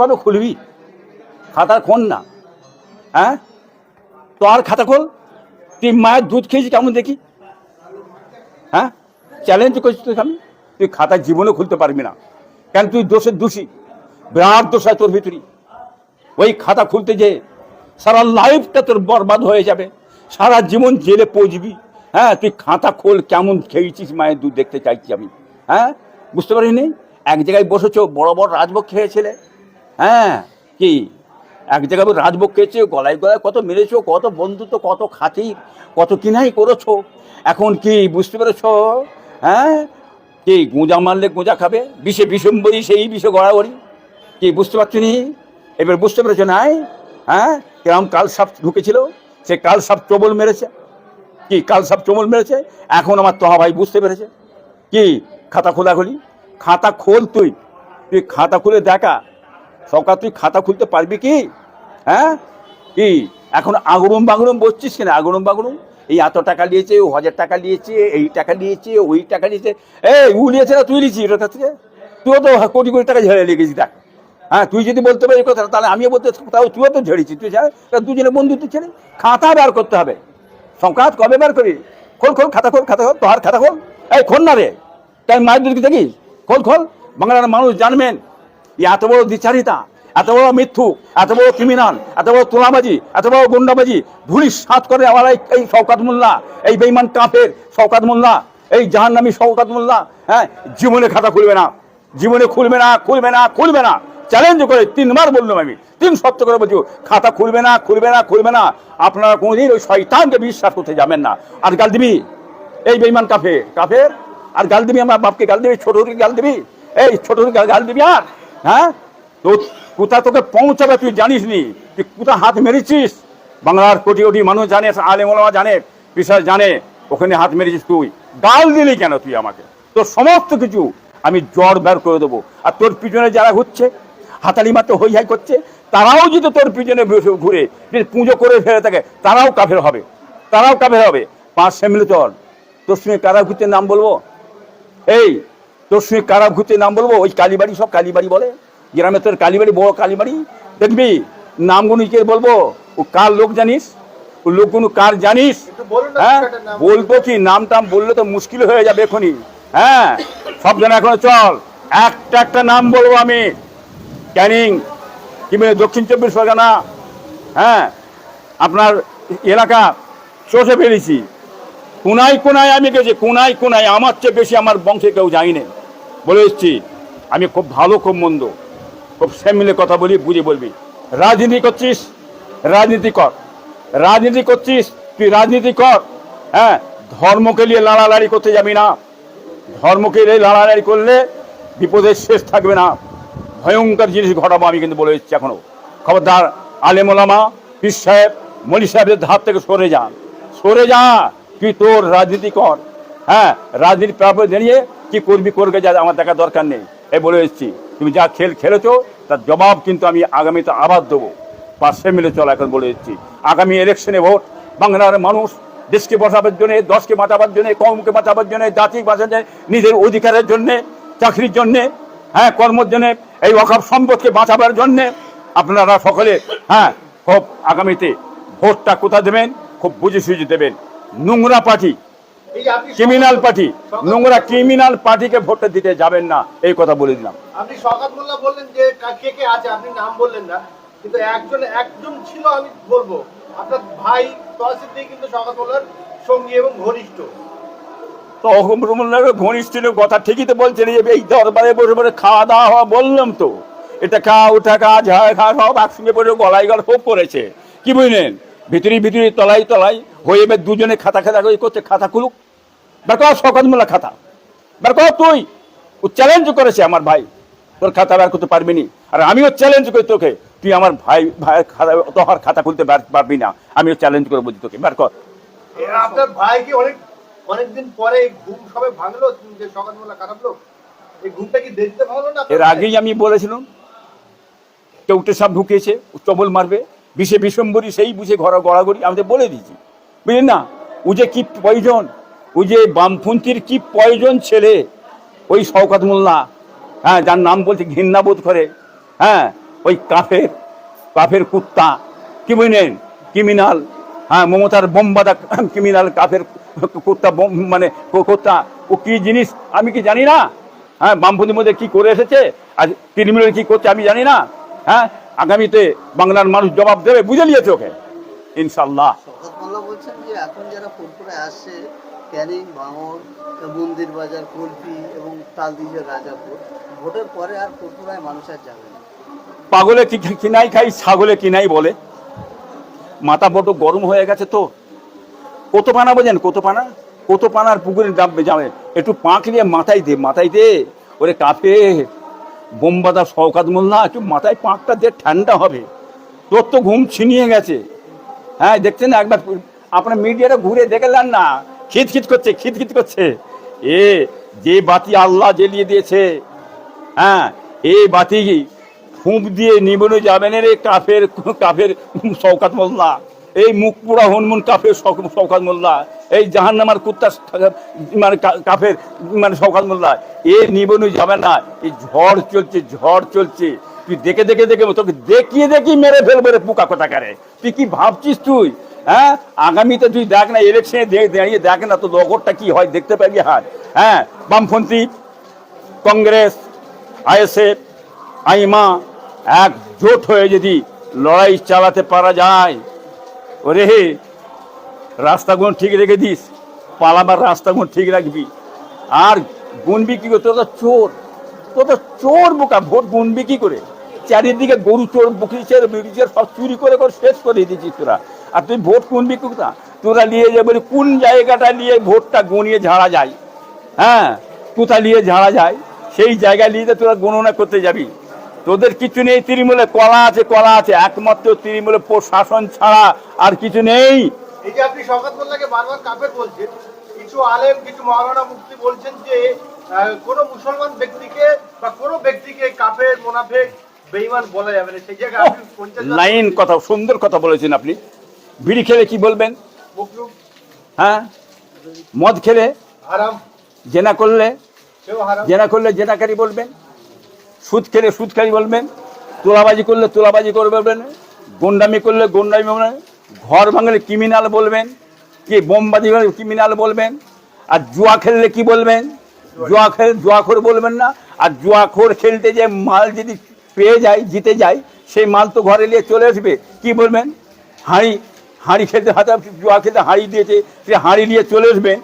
কবে খুলবি? খাতা খোল না। হ্যাঁ? তো আর খাতা খোল? তুই মায়ের দুধ খেয়েছি কেমন দেখি? হ্যাঁ? চ্যালেঞ্জ করছিস তুই আমি? তুই খাতা জীবনে খুলতে পারবি না। কেন তুই দোষের দোষী? বিরাট দোষ হয় তোর ভিতরে ওই খাতা খুলতে যে সারা লাইফটা তোর বরবাদ হয়ে যাবে। সারা জীবন জেলে পৌঁছবি। হ্যাঁ? তুই খাতা খোল কেমন খেয়েছিস মায়ের দুধ দেখতে চাইছি আমি। হ্যাঁ? বুঝতে পারিনি? এক জায়গায় বসেছো, বড় বড় রাজভোগ খেয়েছিলে। হ্যাঁ কি? এক জায়গায় রাজভোগ খেয়েছে, গলায় গলায় কত মেরেছো, কত বন্ধুত্ব, কত খাতি কত কিনাই করেছ। এখন কি বুঝতে পেরেছ? হ্যাঁ? কি, গোঁজা মারলে গোঁজা খাবে, বিষে বিষম্বরী, সেই বিষে গড়াগড়ি। কি, বুঝতে পারছি নি? এবার বুঝতে পেরেছ নাই? হ্যাঁ? কিরম কাল সাপ ঢুকেছিল, সে কাল সাপ চবল মেরেছে। কি, কাল চবল মেরেছে? এখন আমার তহা ভাই বুঝতে পেরেছে। কি, খাতা খোলা খুলি খাতা খোল তুই। তুই খাতা খুলে দেখা সরকার তুই খাতা খুলতে পারবি কি? হ্যাঁ? কি? এখন আগুরুম বাগুরুম বসছিস কিনা? আগুরুম বাগুরুম এই এত টাকা নিয়েছে, ও হাজার টাকা নিয়েছে, এই টাকা নিয়েছে, ওই টাকা নিয়েছে। এই, উ নিয়েছে না, তুই নিয়েছিস এটা থেকে? তুইও তো কোটি কোটি টাকা ঝেড়ে লেগেছিস, দেখ। হ্যাঁ তুই যদি বলতে পারিস কথা তাহলে আমিও বলতে তাও তুইও তো ঝেড়েছিস। তুই দুজনে বন্ধুত্ব ছেড়ে খাতা বার করতে হবে। সংকাত কবে বার করি খোল খোল, খাতা খোল খাতা খোল, তোহার খাতা খোল। এই, খোল না রে। তাই মায়ের দুধ দেখিস? খোল খোল। বাংলার মানুষ জানবেন এত বড় দ্বিচারিতা, এত বড় মিথ্যু, এত বড় ক্রিমিনাল এত বড় তোলাবাজি, এত বড় গুন্ডাবাজি ধুলিস সাত করে আমার এই- শওকাত মোল্লা, এই বেইমান কাফের শওকাত মোল্লা, এই জাহান্নামী শওকাত মোল্লা হ্যাঁ জীবনে খাতা খুলবে না, জীবনে খুলবে না খুলবে না খুলবে না। চ্যালেঞ্জ করে তিনবার বললাম আমি, তিন সপ্তাহ করে বলছি, খাতা খুলবে না খুলবে না খুলবে না। আপনারা কোনোদিন ওই শয়তানকে বিশ্বাস করতে যাবেন না। আর গাল দিবি, এই বেইমান কাফে কাফের, আর গাল দিবি আমার বাপকে, গাল দিবি ছোটকে গাল দিবি, এই ছোটকে গাল দিবি আর হ্যাঁ? তো কোথা তোকে পৌঁছাবে তুই জানিস নি তুই কোথা হাত মেরেছিস? বাংলার কোটি কোটি মানুষ জানে আলে মোলামা জানে বিশ্বাস জানে, ওখানে হাত মেরেছিস তুই। গাল দিলি কেন তুই আমাকে? তোর সমস্ত কিছু আমি জ্বর বের করে দেবো। আর তোর পিছনে যারা ঘুরছে, হাতালি মাত্র হই হাই করছে, তারাও যদি তোর পিছনে ঘুরে, যদি পুজো করে ফেলে থাকে, তারাও কাফের হবে। তারাও কাফের হবে। পাঁচ সেমিলে চল তোর সঙ্গে কারা ঘুরতে নাম বলব? এই তোর সঙ্গে কারা ঘুরতে নাম বলব? ওই কালীবাড়ি সব কালীবাড়ি বলে। গ্রামে তোর কালীবাড়ি বড় কালীবাড়ি। দেখবি নামগুলো কে বলব ও কার লোক জানিস? ও লোকগুলো কার জানিস? হ্যাঁ? বলব কি নাম টাম বললে তো মুশকিল হয়ে যাবে এখনই। হ্যাঁ? সব জন এখন চল। একটা একটা নাম বলব আমি। ক্যানিং কিংবা দক্ষিণ চব্বিশ পরগনা। হ্যাঁ? আপনার এলাকা চষে ফেলেছি। কোনায় কোনায় আমি গেছি কোনায় কোনায়। আমার চেয়ে বেশি আমার বংশে কেউ যায়নি। বলে এসছি, আমি খুব ভালো, খুব মন্দ, খুব সেমিলে কথা বলি, বুঝে বলবি। রাজনীতি করছিস? রাজনীতি কর। রাজনীতি করছিস? তুই রাজনীতি কর। হ্যাঁ ধর্মকে নিয়ে লাড়ালাড়ি করতে যাবি না। ধর্মকে নিয়ে লাড়ালাড়ি করলে বিপদের শেষ থাকবে না। ভয়ঙ্কর জিনিস ঘটাবো আমি কিন্তু বলে এসেছি এখনও খবরদার আলেমোলামা পীর সাহেব, মলি সাহেবের ধার থেকে সরে যা। সরে যা, তুই তোর রাজনীতি কর। হ্যাঁ রাজনীতি প্রাপ্য দাঁড়িয়ে কি করবি, করবে যা আমার দেখা দরকার নেই। এই বলে এসেছি। তুমি যা খেল খেলেছো, তার জবাব কিন্তু আমি আগামীতে আবার দেবো। পাশে মিলে চলা এখন বলে এসেছি। আগামী ইলেকশনে ভোট। বাংলার মানুষ দেশকে বসাবার জন্য, দশকে বাঁচাবার জন্য কমকে বাঁচাবার জন্য জাতি বাঁচার জন্য, নিজের অধিকারের জন্যে, চাকরির জন্যে হ্যাঁ কর্মের জন্য, এই অকাপ সম্পদকে বাঁচাবার জন্যে আপনারা সকলে হ্যাঁ খুব আগামীতে ভোটটা কোথা দেবেন? খুব বুঝে সুঝে দেবেন। নোংরা পার্টি ক্রিমিনাল পার্টি। নোংরা ক্রিমিনাল পার্টিকে ভোটটা দিতে যাবেন না এই কথা বলে দিলাম। আপনি শওকত মোল্লা বললেন যে কে কে আছে? আপনি নাম বললেন না। কিন্তু একজন একজন ছিল আমি বলব। আপনার ভাই তহসিল দিয়ে কিন্তু শওকত মোল্লার সঙ্গী এবং ঘনিষ্ঠ। তো অহমরুল্লাহ ঘনিষ্ঠের কথা ঠিকই তো বলছেন যে এই দরবারে বসে বসে খাওয়া দাওয়া হওয়া বললাম তো। এটা খা ওটা খা ঝাড় খা সব একসঙ্গে পড়ে গলায় গলা খুব পড়েছে। কি বুঝলেন? ভিতরি ভিতরি তলাই তলাই হয়ে এবার দুজনে খাতা খাতা করে করছে খাতা খুলুক। বের কর শকত মোল্লা খাতা। বের কর তুই। ও চ্যালেঞ্জ করেছে আমার ভাই। তোর খাতা বের করতে পারবি নি। আর আমিও চ্যালেঞ্জ করি তোকে। তুই আমার ভাই ভাইয়ের খাতা তোহার খাতা খুলতে পার- পারবি না। আমিও চ্যালেঞ্জ করে বলছি তোকে। বের কর। আপনার ভাই কি অনেক অনেকদিন পরে ঘুম সবে ভাঙলো? যে শওকত কাটাবলো এই ঘুমটা কি দেখতে ভালো না এর আগেই আমি বলেছিলাম কেউটে সাপ ঢুকিয়েছে চবল মারবে। বিষে বিষম্বরী সেই বুঝে ঘর গড়াগড়ি, আমি তো বলে দিয়েছি। বুঝলেন না? ও যে কি প্রয়োজন? ও যে বামপন্থীর কি প্রয়োজন ছেলে? ওই শওকাত মোল্লা হ্যাঁ যার নাম বলছে ঘৃণা বোধ করে হ্যাঁ ওই কাফের কাফের কুত্তা, কি বুঝলেন? ক্রিমিনাল হ্যাঁ মমতার বোমবাদা ক্রিমিনাল কাফের কুত্তা মানে কুত্তা, ও কি জিনিস? আমি কি জানি না? হ্যাঁ বামপন্থীর মধ্যে কি করে এসেছে? আর তৃণমূলের কি করছে আমি জানি না। হ্যাঁ আগামীতে বাংলার মানুষ জবাব দেবে বুঝে নিয়েছে ওকে। ইনশাল্লাহ বলছেন যে এখন যারা আসছে ক্যানিং মন্দির বাজার কলপি এবং তালদিজের রাজাপুর ভোটের পরে আর মানুষ আর যাবে না। পাগলে কি কিনাই খাই ছাগলে কিনাই বলে। মাথা বড় গরম হয়ে গেছে তো। কত পানা বোঝেন কত পানা কত পানার পুকুরে ডাববে যাবে? একটু পাঁক নিয়ে মাথায় দে মাথায় দে। ওরে কাপে। বোমবাদা শওকাত মোল্লা, একটু মাথায় পাঁকটা দিয়ে ঠান্ডা হবে। তোর তো ঘুম ছিনিয়ে গেছে। হ্যাঁ দেখছেন একবার আপনার মিডিয়াটা ঘুরে দেখলেন না? খিত খিত করছে খিত খিত করছে। এ, যে বাতি আল্লাহ জ্বেলিয়ে দিয়েছে হ্যাঁ এই বাতি ফুঁক দিয়ে নিবনে যাবেন রে কাফের কাফের শওকাত মোল্লা। এই মুখ পুরা হনমুন কাফের শওকাত মোল্লা, এই জাহান্নামার কুত্তা মানে কাফের মানে শওকাত মোল্লা, এ নিবনে যাবে না এই ঝড় চলছে ঝড় চলছে। তুই দেখে দেখে দেখে তোকে দেখিয়ে দেখি মেরে ফেলবে রে পোকা কোথাকারে। তুই কি ভাবছিস তুই? হ্যাঁ? আগামীতে তুই দেখ না ইলেকশনে দাঁড়িয়ে দেখ না তো লগরটা কি হয়, দেখতে পাবি হার হ্যাঁ? বামপন্থী, কংগ্রেস, আইএসএফ, আইমা, একজোট হয়ে যদি লড়াই চালাতে পারা যায় ওরে হে, রাস্তাগুলো ঠিক রেখে দিস, পালাবার রাস্তাগুলো ঠিক রাখবি। আর গুনবি কি করে, তোর তো চোর, তোর তো চোর বোকা ভোট গুনবি কি করে। চারিদিকে গরু চোর বকরিচের বিরিচের সব চুরি করে করে শেষ করে দিয়েছিস তোরা। আর তুই ভোট গুনবি কোথা তোরা নিয়ে যাবে কোন জায়গাটা নিয়ে ভোটটা গুনিয়ে ঝাড়া যায়? হ্যাঁ কোথা নিয়ে ঝাড়া যায়? সেই জায়গায় নিয়ে তোরা গণনা করতে যাবি। তোদের কিছু নেই তৃণমূলে কলা আছে কলা আছে। একমাত্র তৃণমূলে প্রশাসন ছাড়া আর কিছু নেই। এই যে আপনি শওকত মোল্লাকে বারবার কাফের বলছেন কিছু আলেম কিছু মুফতি বলছেন যে কোনো মুসলমান ব্যক্তিকে বা কোনো ব্যক্তিকে কাফের মোনাফেক বেঈমান বলা যাবে না। সেই জায়গায় আপনি লাইন কথা সুন্দর কথা বলেছেন আপনি। বিড়ি খেলে কি বলবেন? হ্যাঁ? মদ খেলে? হারাম। জেনা করলে? জেনা করলে জেনাকারী বলবেন? সুদ খেলে সুদকারী বলবেন তোলাবাজি করলে তোলাবাজি করে বলবেন গুন্ডামি করলে গুন্ডামি বলবেন ঘর ভাঙলে ক্রিমিনাল বলবেন, কি বোমবাজি করলে ক্রিমিনাল বলবেন, আর জুয়া খেললে কি বলবেন? জুয়া খেল জুয়াখোর বলবেন না, আর জুয়াখোর খেলতে যে মাল যদি পেয়ে যায়, জিতে যায়, সেই মাল তো ঘরে নিয়ে চলে আসবে, কি বলবেন? হাঁড়ি হাঁড়ি খেলতে হাতে জুয়া খেলতে হাঁড়ি দিয়েছে, সে হাঁড়ি নিয়ে চলে আসবেন